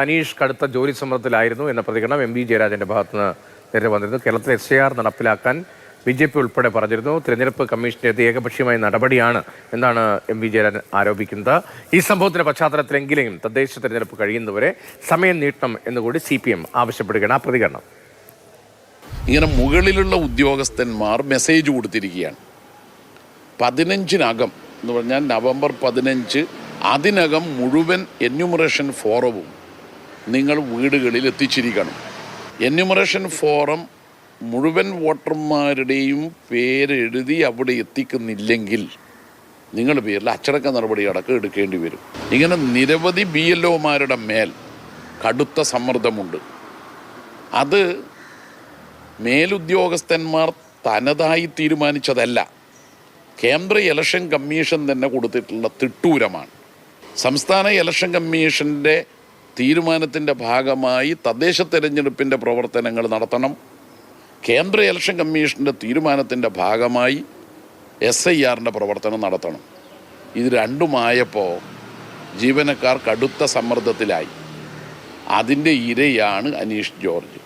അനീഷ് കടുത്ത ജോലി സമ്മർദ്ദത്തിലായിരുന്നു എന്ന പ്രതികരണം എം വി ജയരാജന്റെ ഭാഗത്തുനിന്ന് നേരെ വന്നിരുന്നു. കേരളത്തിൽ എസ് ഐ ആർ നടപ്പിലാക്കാൻ ബി ജെ പി ഉൾപ്പെടെ പറഞ്ഞിരുന്നു. തിരഞ്ഞെടുപ്പ് കമ്മീഷന്റെ ഏകപക്ഷീയമായ നടപടിയാണ് എന്നാണ് എം വി ജയരാജൻ ആരോപിക്കുന്നത്. ഈ സംഭവത്തിന്റെ പശ്ചാത്തലത്തിലെങ്കിലും തദ്ദേശ തിരഞ്ഞെടുപ്പ് കഴിയുന്നവരെ സമയം നീട്ടണം എന്നുകൂടി സി പി എം ആവശ്യപ്പെടുകയാണ്. ആ പ്രതികരണം. ഇങ്ങനെ മുകളിലുള്ള ഉദ്യോഗസ്ഥന്മാർ മെസ്സേജ് കൊടുത്തിരിക്കുകയാണ്. പതിനഞ്ചിനകം എന്ന് പറഞ്ഞാൽ നവംബർ പതിനഞ്ച് അതിനകം മുഴുവൻ എന്യൂമറേഷൻ ഫോറവും നിങ്ങൾ വീടുകളിൽ എത്തിച്ചിരിക്കണം. എന്യൂമറേഷൻ ഫോറം മുഴുവൻ വോട്ടർമാരുടെയും പേരെഴുതി അവിടെ എത്തിക്കുന്നില്ലെങ്കിൽ നിങ്ങളുടെ പേരിൽ അച്ചടക്ക നടപടി അടക്കം എടുക്കേണ്ടി വരും. ഇങ്ങനെ നിരവധി ബി എൽ ഒമാരുടെ മേൽ കടുത്ത സമ്മർദ്ദമുണ്ട്. അത് മേലുദ്യോഗസ്ഥന്മാർ തനതായി തീരുമാനിച്ചതല്ല. കേന്ദ്ര ഇലക്ഷൻ കമ്മീഷൻ തന്നെ കൊടുത്തിട്ടുള്ള തിട്ടൂരമാണ്. സംസ്ഥാന ഇലക്ഷൻ കമ്മീഷന്റെ തീരുമാനത്തിന്റെ ഭാഗമായി തദ്ദേശ തെരഞ്ഞെടുപ്പിന്റെ പ്രവർത്തനങ്ങൾ നടത്തണം. കേന്ദ്ര ഇലക്ഷൻ കമ്മീഷന്റെ തീരുമാനത്തിന്റെ ഭാഗമായി എസ് ഐ ആറിന്റെ പ്രവർത്തനം നടത്തണം. ഇത് രണ്ടുമായപ്പോൾ ജീവനക്കാർ കടുത്ത സമ്മർദ്ദത്തിലായി. അതിന്റെ ഇരയാണ് അനീഷ് ജോർജ്.